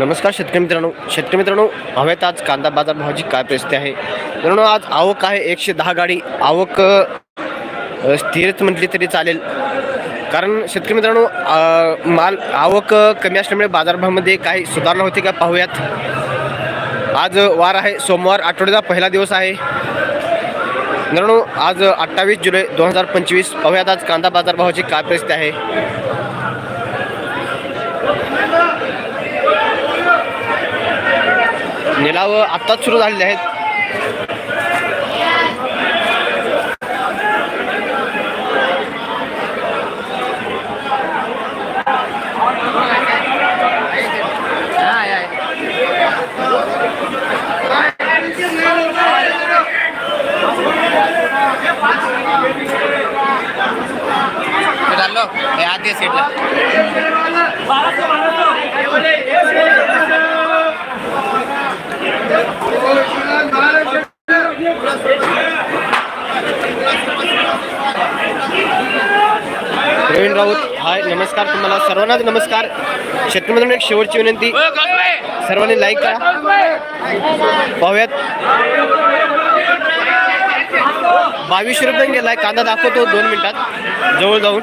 नमस्कार शेतकरी मित्रांनो. शेतकरी मित्रांनो हवेत आज कांदा बाजार भावाची काय परिस्थिती आहे? मित्रांनो आज आवक आहे एकशे दहा गाडी. आवक स्थिरच म्हटली तरी चालेल. कारण शेतकरी मित्रांनो माल आवक कमी असल्यामुळे बाजारभावामध्ये काही सुधारणा होती का पाहूयात. आज वार आहे. सोमवार आठवड्याचा पहिला दिवस आहे. मित्रांनो आज अठ्ठावीस जुलै दोन हजार पंचवीस. पाहूयात आज कांदा बाजारभावाची काय परिस्थिती आहे? निलाव आत्ताच सुरू झालेले आहेत. हे आधी सीटला प्रवीण राऊत हाय नमस्कार तुम्हाला सर्वांनाच नमस्कार. शेतकरी एक शेवटची विनंती. सर्वांनी लाईक करा. पाहूयात. बावीसशे रुपये गेलाय. कांदा दाखवतो दोन मिनिटात. जवळ जाऊन.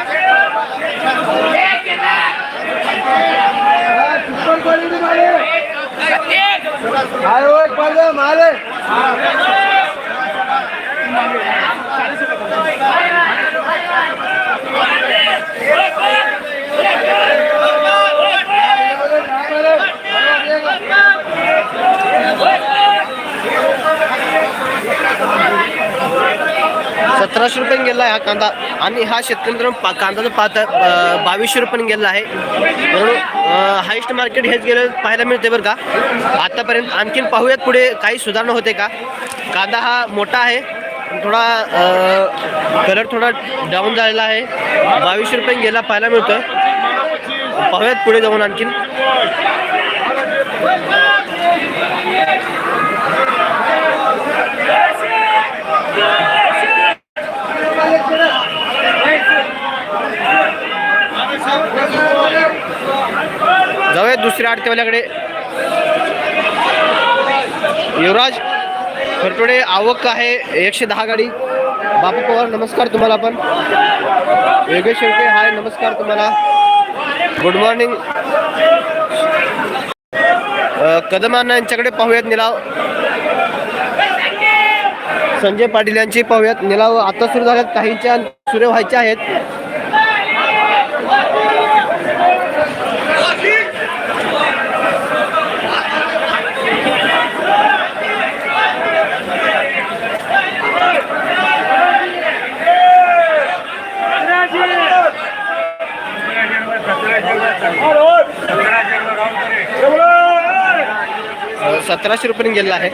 सतराशे रुपये गेला आहे हा कांदा. आणि हा शेतकरी मित्रांनो पा कांदाचा पात बावीसशे रुपये गेला आहे. म्हणून हायस्ट मार्केट हेच गेलं पाहायला मिळते बरं का. आतापर्यंत आणखीन पाहूयात पुढे काही सुधारणा होते का. कांदा हा मोठा आहे. थोडा कलर थोडा डाऊन झालेला आहे. बावीसशे रुपये गेला पाहायला मिळतं पाहूयात पुढे जाऊन आणखीन. जाऊयात दुसऱ्या युवराज खरटोडे आवक आहे एकशे दहा गाडी. बापू पवार नमस्कार तुम्हाला पण. योगेश शेळके हाय नमस्कार तुम्हाला. गुड मॉर्निंग कदमांना यांच्याकडे पाहूयात निलाव. संजय पाटील यांची पाहूयात. निलाव आता सुरू झाल्यात. काहींच्या सुरू व्हायच्या आहेत. सतराशे रुपये गेलेला आहे.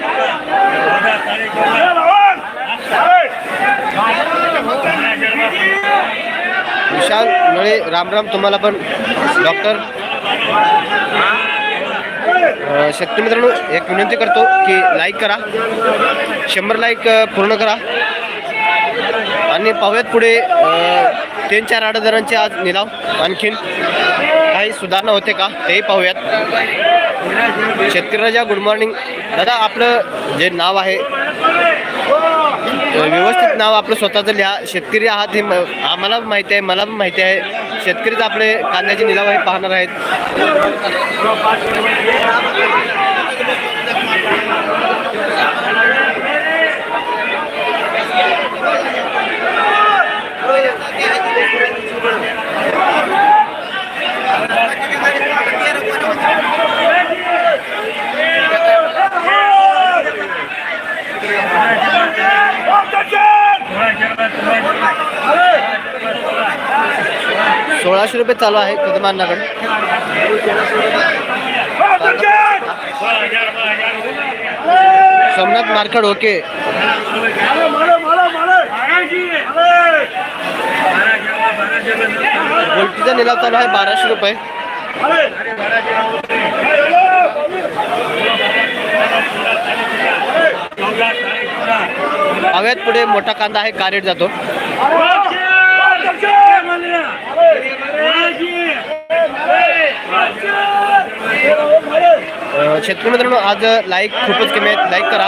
विशाल नळे राम राम तुम्हाला पण डॉक्टर. अ, शेतकरी मित्रांनो एक विनंती करतो की लाईक करा. शंभर लाईक पूर्ण करा. आणि पाहूयात पुढे तीन चार आठ हजारांचे आज निलाव. आणखीन काही सुधारणा होते का तेही पाहूयात. शेतकरी राजा गुड मॉर्निंग दादा आपलं जे नाव आहे व्यवस्थित नाव आपलं स्वतःचं लिहा. शेतकरी आहात हे आम्हाला माहिती आहे मला पण माहिती आहे. शेतकरीच आपले कांद्याचे निलाव हे पाहणार आहेत. सोळाशे रुपये चालू आहे कदमांनाकडे सोमनाथ मार्केट ओके. गोल्टीचा निलाव चालू आहे बाराशे रुपये. हव्यात पुढे मोठा कांदा आहे कारेट जातो. शेतकरी मित्रांनो आज लाईक खूपच कमी आहेत. लाईक करा.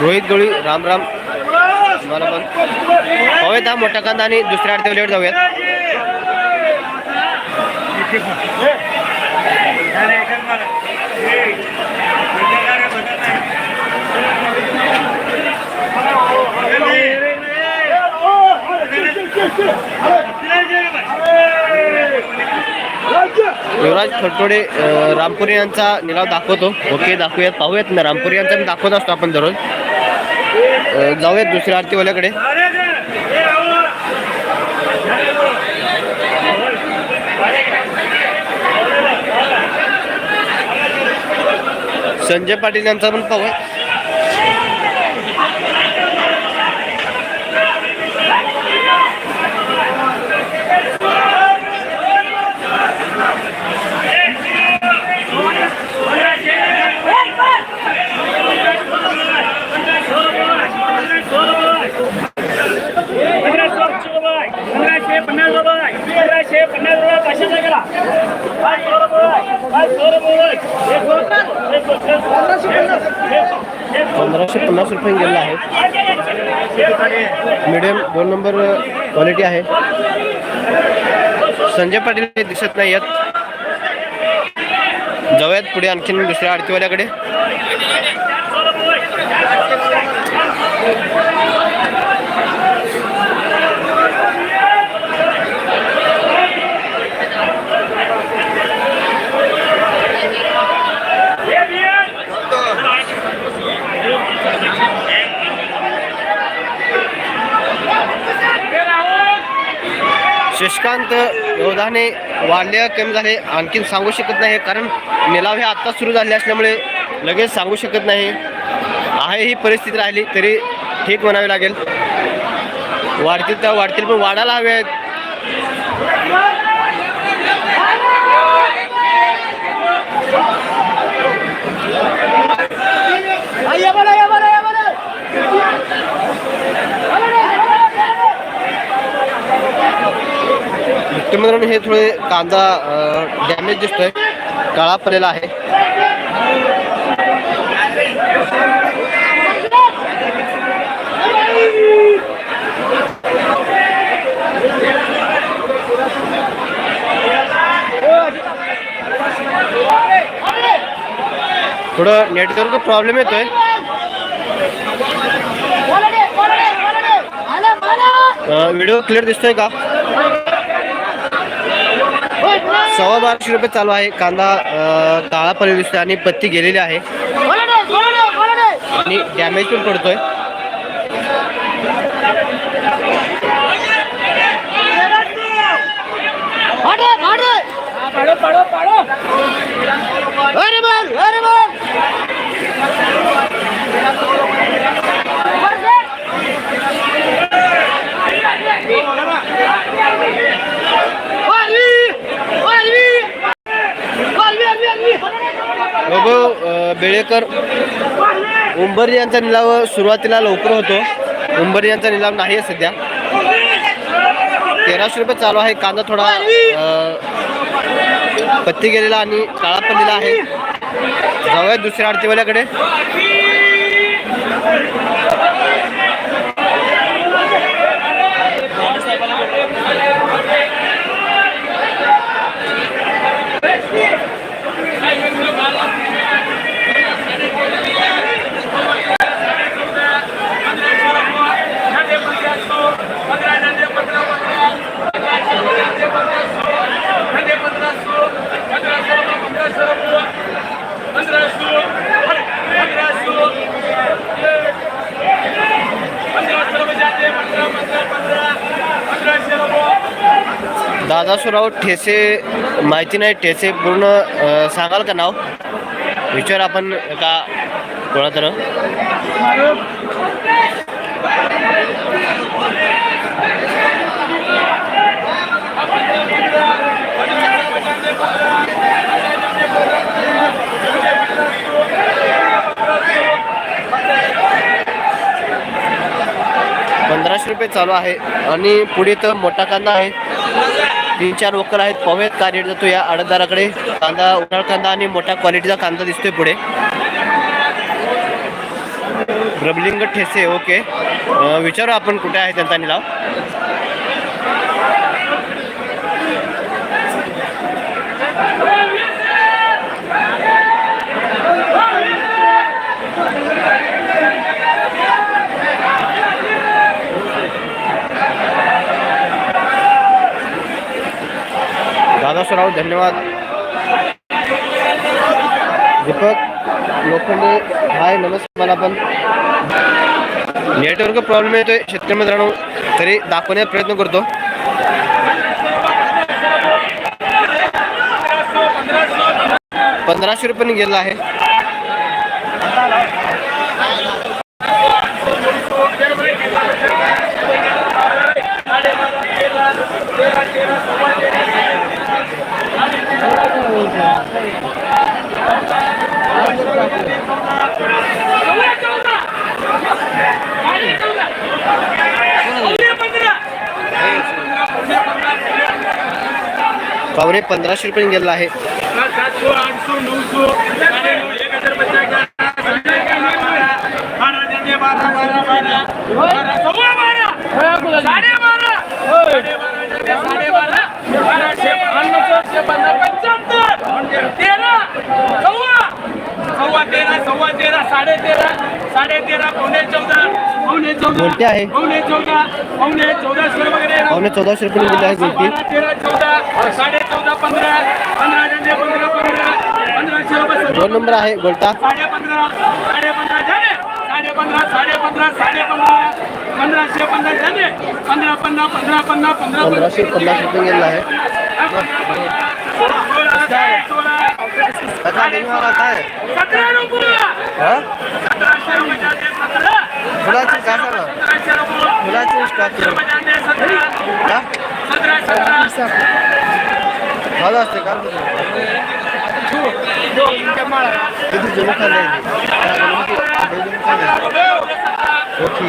रोहित गवळी राम राम. मला पण. पाहूयात हा मोठा कांदा आणि दुसऱ्या आरतीवर जाऊयात. युवराज फटोडे रामपुरी यांचा निलाव दाखवतो. ओके दाखवूयात. पाहूयात ना रामपुरी यांचा दाखवत असतो आपण दररोज. जाऊयात दुसऱ्या आरतीवाल्याकडे. संजय पाटील यांचा पण पाहूया पंधराशे पन्नास रुपये पंधराशे पन्नास रुपये पाचशेचा गेला पाच सौ रुपये पाच सौ रुपये एक पंधराशे गेलेला आहे मीडियम दोन नंबर क्वालिटी आहे. संजय पाटील हे दिसत नाही आहेत. जाऊयात पुढे आणखीन दुसऱ्या आरतीवाल्याकडे. शशिकांत योधाने वाढले कमी झाले. आणखीन सांगू शकत नाही कारण निलाव हे आत्ता सुरू झाले असल्यामुळे लगेच सांगू शकत नाही. आहे ही परिस्थिती राहिली तरी ठीक म्हणावी लागेल. वाढतील तर वाढतील पण वाढायला हवे आहेत. मित्रांनो हे थोडे कांदा डॅमेज दिसतोय. काळा पडलेला आहे. थोडं नेटवर्क प्रॉब्लेम येतोय. व्हिडिओ क्लिअर दिसतोय का? सव्वा बाराशे रुपये चालू आहे. कांदा काळा पडलेला दिसतोय आणि पत्ती गेलेली आहे. आणि डॅमेज पण पडतोय. वैभव बेळेकर उंबरी यांचा निलाव सुरुवातीला लवकर होतो. उंबरी यांचा निलाव नाही आहे सध्या. तेराशे रुपये चालू आहे. कांदा थोडा पत्ती गेलेला आणि काळा पडलेला आहे. जाऊया दुसऱ्या आरतीवाल्याकडे. दादासुराव ठेसे माहिती नाही ठेसे पूर्ण सांगाल का नाव? विचार आपण का कोणा तर पंधराशे रुपये चालू आहे आणि पुढे तर मोठा कांदा आहे. तीन चार वकर आहेत. पवेत का जातो या आडतदाराकडे कांदा उन्हाळ कांदा आणि मोठ्या क्वालिटीचा कांदा दिसतोय पुढे. रबलिंग ठेसे ओके विचारू आपण कुठे आहे त्यांचा निलाव. दादा सराव धन्यवाद. दीपक लोखंडे हाय नमस्कार मला पण. नेटवर्क प्रॉब्लेम येतोय शेतकरी मित्रांनो तरी दाखवण्याचा प्रयत्न करतो. पंधराशे रुपयाने गेला आहे पावणे पंधराशे रुपयाने गेला आहे सातशे आठशे नऊशे साडेनऊ एक हजार पचास बारा देते बारा बारा पंधराशे रुपये सव्वा आहे. साडे बारा साडे बारा बाराशे पन्नासशे पन्नास पंच्याहत्तर तेरा सव्वा सव्वा तेरा सव्वा तेरा साडे तेरा साडे तेरा पावणे चौदा पावणे चौदा. पावणे चौदा पावणे चौदाशे वगैरे पावणे चौदाशे रुपयाने गेला आहे तेरा चौदा साडे चौदा पंधरा पंधरा पंधरा पंधरा पंधराशे रुपये दोन नंबर आहे गोलटा साडे पंधरा साडे पंधरा झाले साडे पंधरा साडे पंधरा साडे पंधरा पंधराशे पंधरा झाले पंधरा पंधरा पंधरा पंधरा पंधरा पंधराशे पन्नास रुपये गेला आहे सतरा काय सांगा सतराशे असते का किती ओके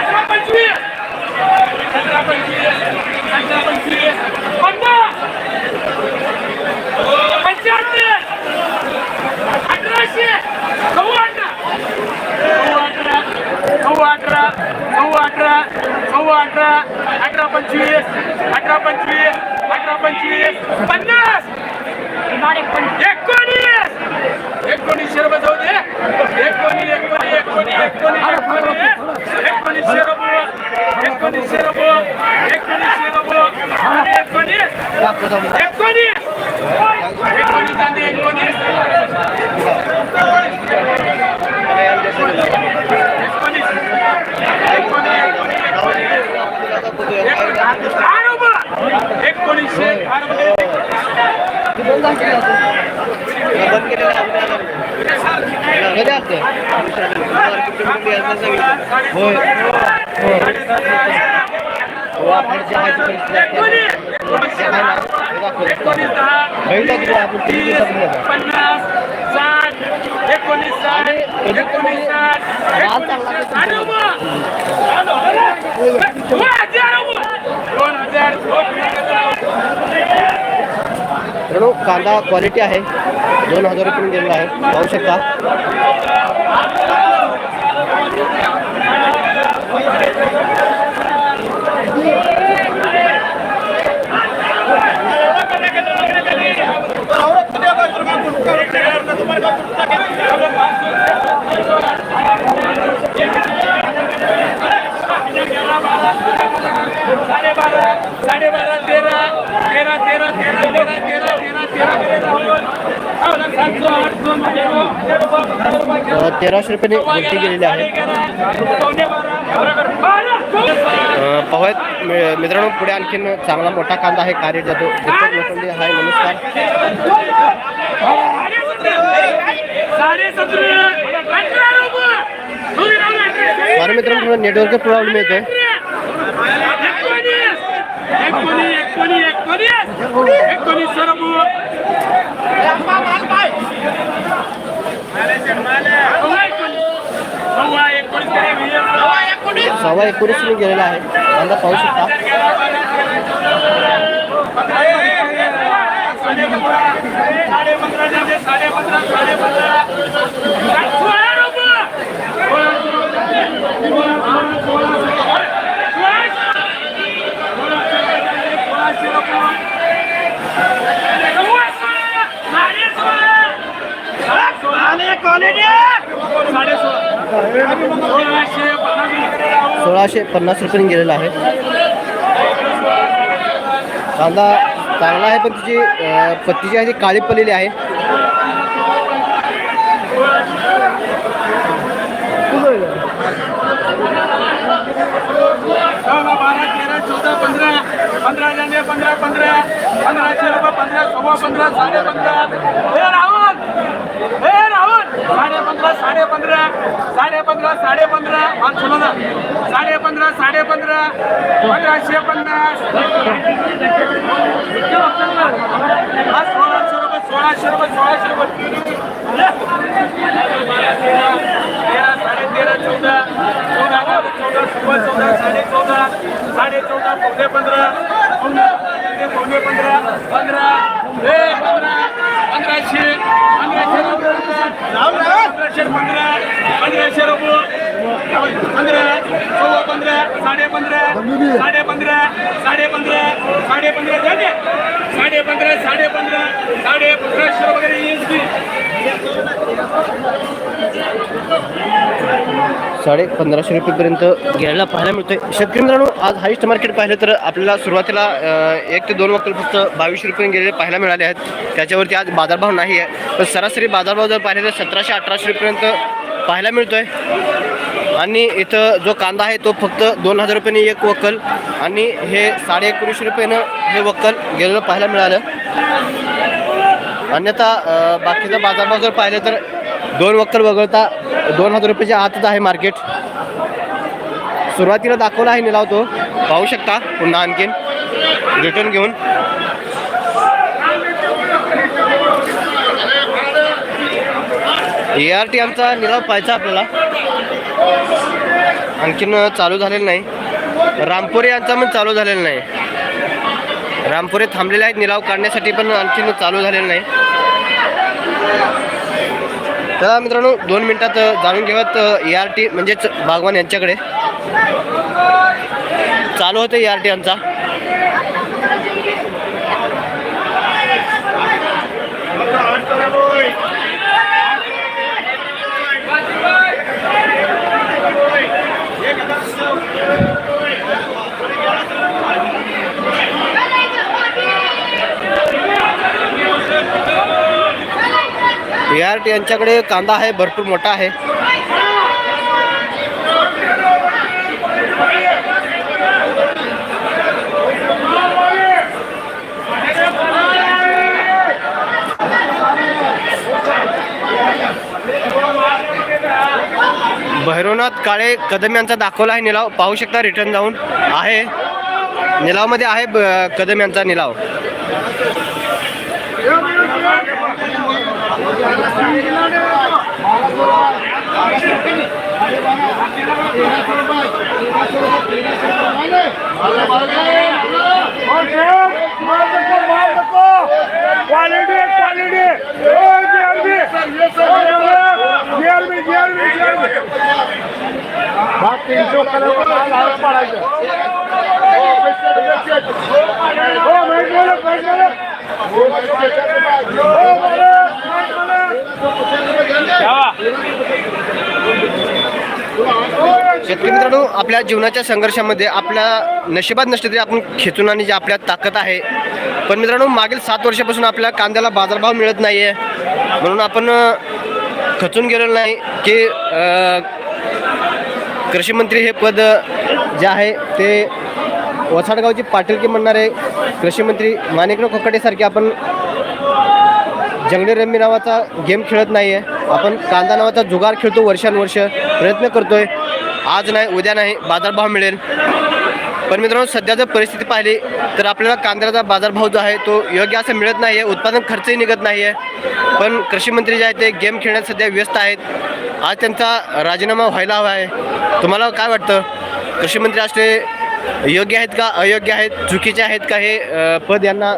अठरा पंचवीस अठरा पंचवीस अठरा पंचवीस, पन्नास। एकोणीस। एकोणीसशे रुपये जाऊ दे। एकोणीस एकोणीस एकोणीस एकोणीस एकोणीसशे रुपये एकोणीसशे रुपये एकोणीसशे रुपये एकोणीस। एकोणीस एकोणीस आणि एकोणीस। पन्नास कांदा क्वालिटी आहे दोन हजार रुपये गेलेला आहे पाहू शकता Thank you. साडेबारा तेरा तेरा तेरा तेरा तेरा तेरा तेरा तेरा तेराशे रुपये विक्री गेलेली आहे पाहूयात मित्रांनो पुढे आणखीन चांगला मोठा कांदा आहे कार्य जातो दीपक लोखंडे हाय नमस्कार बरं मित्रांनो थोडा प्रॉब्लेम येतो सव्वा एकोणीस मी गेलेला आहे. आता पाहू शकता. सोळाशे पन्नास सोळाशे गेलेला आहे. कांदा चांगला आहे पण तिची पत्ती जी आहे ती काळी पडलेली आहे. बारा तेरा चौदा पंधरा पंधरा जाने पंधरा पंधरा पंधराशे रुपये पंधरा सव्वा पंधरा साडे पंधरा. साडे पंधरा साडे पंधरा साडे पंधरा साडे पंधरा साडे पंधरा साडे पंधरा पंधराशे पन्नास. सोळाशे रुपये सोळाशे रुपये सोळाशे रुपये. तेरा चौदा. चौदा चौदा सव्वा चौदा साडे चौदा. साडे चौदा पावणे पंधरा पावणे पंधरा, पावणे पंधरा पंधरा हे पंधरा पंधराशे पंधराशे रुपये पंधराशे पंधरा पंधराशे रुपये पंधरा सव्वा पंधरा साडे पंधरा साडे पंधरा साडे पंधरा साडे पंधरा. झाले साडे पंधरा साडे पंधरा साडे पंधराशे वगैरे साडे पंधराशे रुपयेपर्यंत घ्यायला पाहायला मिळतोय. शेतकरी मित्रांनो आज हायस्ट मार्केट पाहिलं तर आपल्याला सुरुवातीला एक ते दोन वक्कल फक्त बावीसशे रुपये गेलेले पाहायला मिळाले आहेत. त्याच्यावरती आज बाजारभाव नाही आहे. तर सरासरी बाजारभाव जर पाहिले तर सतराशे अठराशे रुपयेपर्यंत पाहायला मिळतोय. आणि इथं जो कांदा आहे तो फक्त दोन हजार रुपयाने एक वक्कल. आणि हे साडे एकोणीसशे रुपयानं हे वक्कल गेलेलं पाहायला मिळालं. अन्यथा अ, बाकीचा बाजारभाव जर पाहिलं तर दोन वक्कल वगळता दोन हजार रुपयाच्या आतच आहे मार्केट. सुरुवातीला दाखवला आहे निलाव तो. पाहू शकता पुन्हा आणखीन. रिटर्न घेऊन. ए आर टी आमचा निलाव पाहायचा आपल्याला. आणखीन चालू झालेला नाही. रामपुरे यांचा पण चालू झालेला नाही. रामपुरे थांबलेले आहेत. निलाव काढण्यासाठी पण आणखीन चालू झालेलं नाही. तर मित्रांनो दोन मिनिटात जाणून घेऊयात ए आर टी म्हणजेच बागवान यांच्याकडे. चालू होतं ए आर टी यांचा कॅरेट यांच्याकडे कांदा आहे भरपूर मोठा आहे. भैरवनाथ काळे कदम यांचा दाखवला आहे निलाव. पाहू शकता रिटर्न जाऊन आहे. निलावमध्ये आहे कदम यांचा निलाव. Quality quality GRB GRB GRB हा तीनशे पडायचं हो माहिती झालं माहिती झालं हो मालक, माहिती झालं. शेतकरी मित्रांनो आपल्या जीवनाच्या संघर्षामध्ये आपल्या नशिबात नसते तरी आपण खेचून आणि जे आपल्या ताकद आहे पण मित्रांनो मागील सात वर्षापासून आपल्या कांद्याला बाजारभाव मिळत नाही आहे म्हणून आपण खचून गेलेलो नाही की कृषी मंत्री हे पद जे आहे ते वसाडगावची पाटीलकी म्हणणारे कृषी मंत्री माणिकराव कोकाटेसारखे आपण जंगली रम्मी नावाचा गेम खेळत नाही आहे आपण कांदा नावाचा जुगार खेळतो वर्षानुवर्ष. प्रयत्न करतोय. आज नाही उद्या नाही बाजारभाव मिळेल. पण मित्रांनो सध्या जर परिस्थिती पाहिली तर आपल्याला कांद्याचा बाजारभाव जो आहे तो योग्य असं मिळत नाही आहे उत्पादन खर्चही निघत नाही आहे पण कृषी मंत्री जे आहेत ते गेम खेळण्यात सध्या व्यस्त आहेत. आज त्यांचा राजीनामा व्हायला हवा आहे. तुम्हाला काय वाटतं? कृषी मंत्री असले योग्य आहेत का? अयोग्य आहेत? चुकीचे आहेत का? हे पद यांना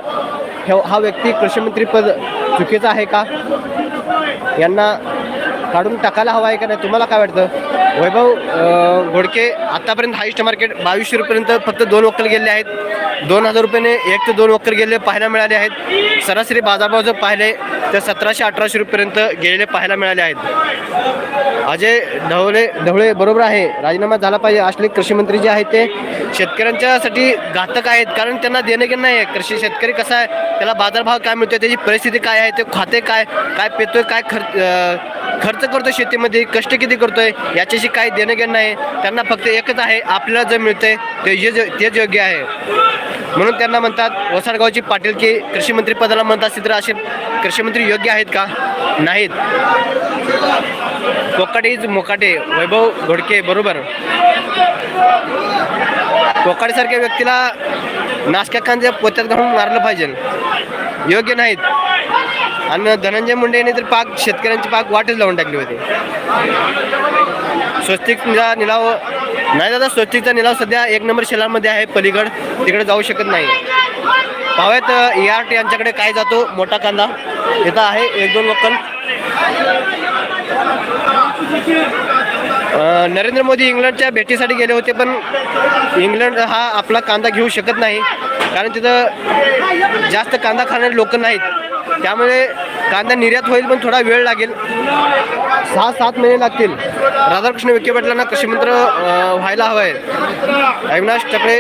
हे हा व्यक्ती कृषी मंत्री पद चुकीचं आहे का? यांना काढून टाकायला हवा आहे का नाही? तुम्हाला काय वाटतं? वैभव घोडके आत्तापर्यंत हायस्ट मार्केट बावीसशे रुपयेपर्यंत फक्त दोन वक्कल गेले आहेत. दोन हजार रुपयाने एक ते दोन वक्कल गेले पाहायला मिळाले आहेत. सरासरी बाजारभाव जर पाहिले तर सतराशे अठराशे रुपयेपर्यंत गेलेले पाहायला मिळाले आहेत. अजय ढवळे ढवळे बरोबर आहे. राजीनामा झाला पाहिजे असले कृषीमंत्री जे आहेत ते. शेतकऱ्यांच्यासाठी घातक आहेत कारण त्यांना देणं घेणं नाही आहे कृषी शेतकरी कसा आहे त्याला बाजारभाव काय मिळतोय त्याची परिस्थिती काय आहे ते खाते काय काय पेतोय काय खर्च खर्च करतोय शेतीमध्ये कष्ट किती करतोय याच्याशी काही देणं घेणं नाही त्यांना फक्त एकच आहे आपल्याला जे मिळतंय ते जे तेच योग्य आहे. म्हणून त्यांना म्हणतात वसाडगावची पाटील की कृषी मंत्री पदाला म्हणत असतील तर असे कृषी मंत्री योग्य आहेत का? नाहीत. कोकाटेच मोकाटे वैभव घोडके बरोबर. कोकाटेसारख्या व्यक्तीला नासक्या पोत्यात घालून मारलं पाहिजे. योग्य नाहीत. आणि धनंजय मुंडे यांनी तर पाक शेतकऱ्यांची पाक वाटच लावून टाकली होती. स्वस्तिकचा निलाव नाही दादा स्वस्तिकचा निलाव सध्या एक नंबर शेलांमध्ये आहे पलीकड. तिकडे जाऊ शकत नाही. पाहूयात ए आर टी यांच्याकडे काय जातो मोठा कांदा. इथं आहे एक दोन वक्कल. नरेंद्र मोदी इंग्लंडच्या भेटीसाठी गेले होते पण इंग्लंड हा आपला कांदा घेऊ शकत नाही. कारण तिथं जास्त कांदा खाणारे लोक नाहीत. त्यामुळे कांदा निर्यात होईल पण थोडा वेळ लागेल. सहा सात महिने लागतील. राधाकृष्ण विखे पाटलांना कृषी मंत्र व्हायला हवं आहे अविनाश टकळे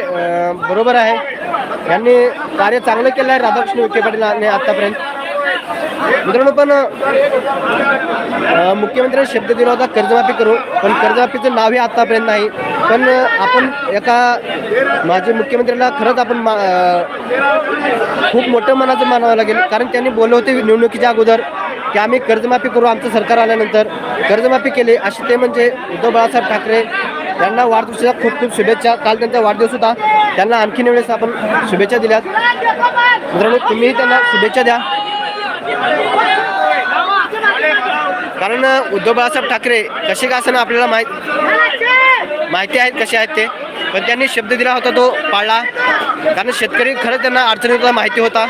बरोबर आहे. यांनी कार्य चांगलं केलं आहे राधाकृष्ण विखे पाटील आतापर्यंत. मित्रांनो पण मुख्यमंत्र्यांनी शब्द दिला होता कर्जमाफी करू. पण कर्जमाफीचं नावही आतापर्यंत नाही. पण आपण एका माजी मुख्यमंत्र्याला खरंच आपण मा- खूप मोठं मनाचं मानावं लागेल. कारण त्यांनी बोलले होते निवडणुकीच्या अगोदर की आम्ही कर्जमाफी करू आमचं सरकार आल्यानंतर. कर्जमाफी केली. असे ते म्हणजे उद्धव बाळासाहेब ठाकरे यांना वाढदिवसाच्या खूप खूप शुभेच्छा. काल त्यांचा वाढदिवस होता. त्यांना आणखीन वेळेस आपण शुभेच्छा दिल्यात. मित्रांनो तुम्हीही त्यांना शुभेच्छा द्या. कारण उद्धव बाळासाहेब ठाकरे कसे का असं आपल्याला माहीत माहिती आहेत कसे आहेत ते. पण त्यांनी शब्द दिला होता तो पाळला. कारण शेतकरी खरंच त्यांना अडचणीचा माहिती होता.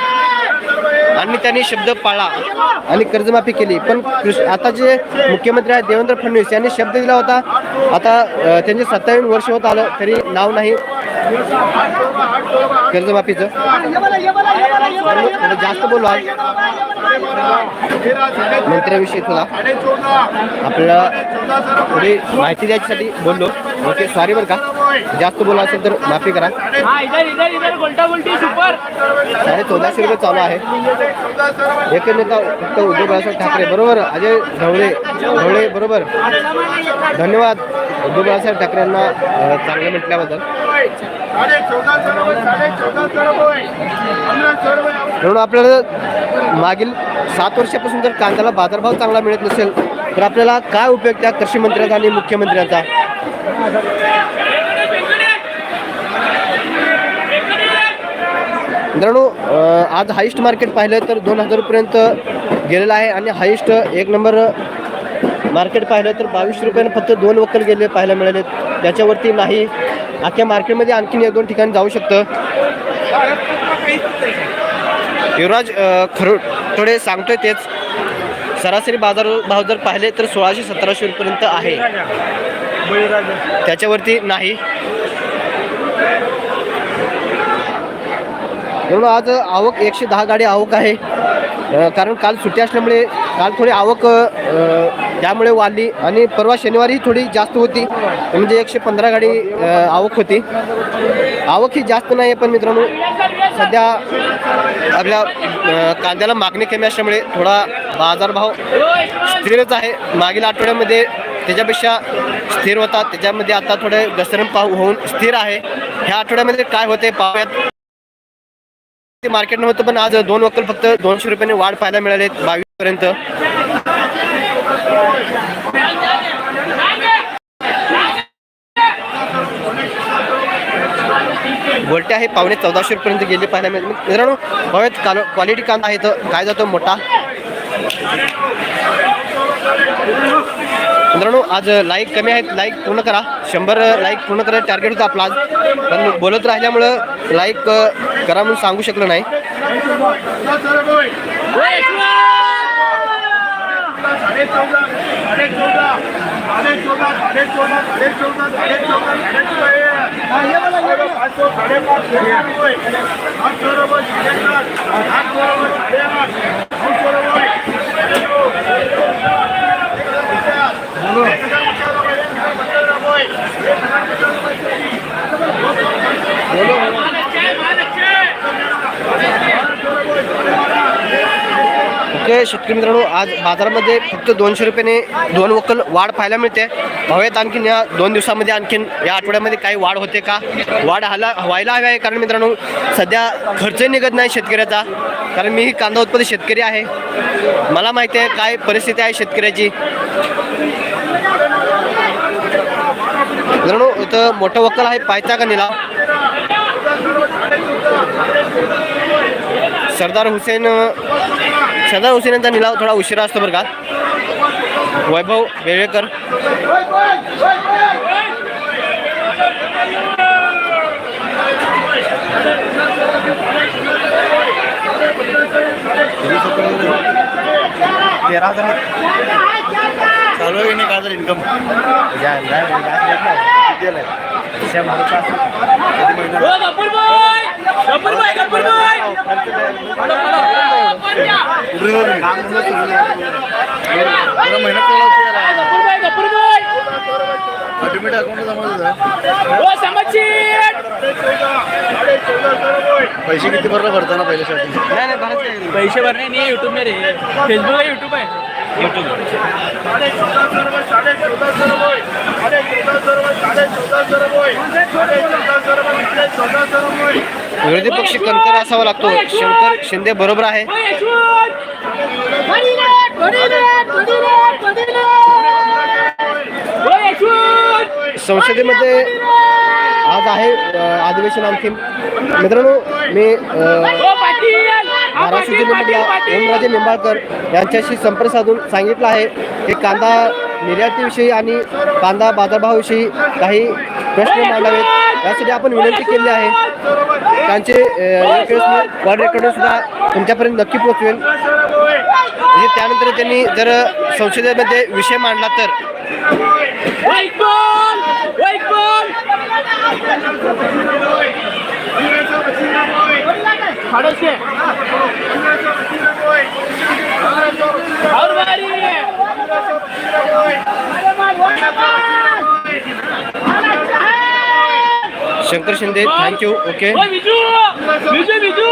आणि त्यांनी शब्द पाळला आणि कर्जमाफी केली. पण आता जे मुख्यमंत्री आहेत देवेंद्र फडणवीस यांनी शब्द दिला होता. आता त्यांचे सत्तावीस वर्ष होत आलं तरी नाव नाही कर्जमाफीचं. जास्त बोलू आज. मंत्र्याविषयी थोडा. आपल्याला थोडी माहिती द्यायसाठी बोललो. ओके सॉरी बरं का. जास्त बोला असेल तर माफी करा. साडे चौदाशे रुपये चालू आहे. एक नेता फक्त उद्धव बाळासाहेब ठाकरे बरोबर? अजय ढवळे ढवळे बरोबर? धन्यवाद. उद्धव बाळासाहेब ठाकरे यांना चांगलं म्हटल्याबद्दल. म्हणून आपल्याला मागील सात वर्षापासून जर कांद्याला बाजारभाव चांगला मिळत नसेल तर आपल्याला काय उपयोग त्या कृषी मंत्र्याचा आणि मुख्यमंत्र्यांचा मित्रांनो आज हायस्ट मार्केट पाहिलं तर दोन हजारपर्यंत गेलेलं आहे आणि हायस्ट एक नंबर मार्केट पाहिलं तर बावीस रुपयानं फक्त दोन वक्कल गेले पाहायला मिळाले त्याच्यावरती नाही अख्ख्या मार्केटमध्ये आणखीन एक दोन ठिकाणी जाऊ शकतं. युवराज अ, खरोटोडे सांगतोय तेच. सरासरी बाजार भाव जर पाहिले तर सोळाशे सतराशे रुपयेपर्यंत आहे. त्याच्यावरती नाही. म्हणून आज आवक एकशे दहा गाडी आवक आहे. कारण काल सुट्टी असल्यामुळे काल थोडी आवक त्यामुळे वाढली आणि परवा शनिवारी थोडी जास्त होती. म्हणजे एकशे पंधरा गाडी आवक होती. आवक ही जास्त नाही आहे पण मित्रांनो सध्या आपल्या कांद्याला मागणी कमी असल्यामुळे थोडा बाजारभाव स्थिरच आहे. मागील आठवड्यामध्ये त्याच्यापेक्षा स्थिर होता. त्याच्यामध्ये आता थोडे घसरण पाहू होऊन स्थिर आहे. ह्या आठवड्यामध्ये काय होते पाहूयात. ते मार्केट नव्हतं पण आज दोन वक्कल फक्त दोनशे रुपयाने वाढ पाहायला मिळाले बावीस पर्यंत गोलटे आहे पावणे चौदाशे रुपयेपर्यंत गेले पाहायला मिळते मित्रांनो पाहूयात काल क्वालिटी कांदा आहे तर काय जातो? मोठा. मित्रांनो आज लाईक कमी आहेत. लाईक पूर्ण करा. शंभर लाईक पूर्ण करा. टार्गेट होतं आपला आज. पण बोलत राहिल्यामुळं लाईक करा म्हणून सांगू शकलो नाही. साडे चौदा साडे चौदा साडे चौदा साडे चौदा साडे चौदा साडे चौदा साडे पाचशे साडे पाचशे रुपये आठशे रुपये साडेसात आठशे रुपये साडेआठ नऊशे रुपये ओके शेतकरी मित्रांनो आज बाजारामध्ये फक्त दोनशे रुपयाने दोन वक्कल वाढ पाहायला मिळते. हवेत आणखीन या दोन दिवसामध्ये आणखीन या आठवड्यामध्ये काही वाढ होते का? वाढ हाला व्हायला हवी आहे कारण मित्रांनो सध्या खर्च निघत नाही शेतकऱ्याचा. कारण मी कांदा उत्पादक शेतकरी आहे. मला माहिती आहे काय परिस्थिती आहे शेतकऱ्याची. मित्रांनो इथं मोठं वक्कल आहे पाहायचा का निलाव सरदार हुसेन सरदार हुसेन यांचा निलाव थोडा उशिरा असतो बरं का. वैभव वेळेकर. तेरा हजार. चालू आहे नाही का हजार इन्कम ओ गप्पर बाय ओ समचित पैसे किती भरला भरताना पहिल्यासाठी नाही नाही पैसे भरने नहीं यूट्यूब में रे फेसबुक है यूट्यूब है साडे विरोधी पक्ष कणकर असावा लागतो. शंकर शिंदे बरोबर आहे. संसदेमध्ये आज आहे अधिवेशन आणखीन. मित्रांनो मी पाटील जिल्ह्यामधल्या ओमराजे निंबाळकर यांच्याशी संपर्क साधून सांगितलं आहे की कांदा निर्यातीविषयी आणि कांदा बाजारभावाविषयी काही प्रश्न मांडावेत. यासाठी आपण विनंती केली आहे. त्यांचे वर्ड रेकॉर्ड सुद्धा तुमच्यापर्यंत नक्की पोहोचवेल. म्हणजे त्यानंतर त्यांनी जर संसदेमध्ये विषय मांडला तर? Khadse! Shankar Shinde thank you okay Biju Biju Biju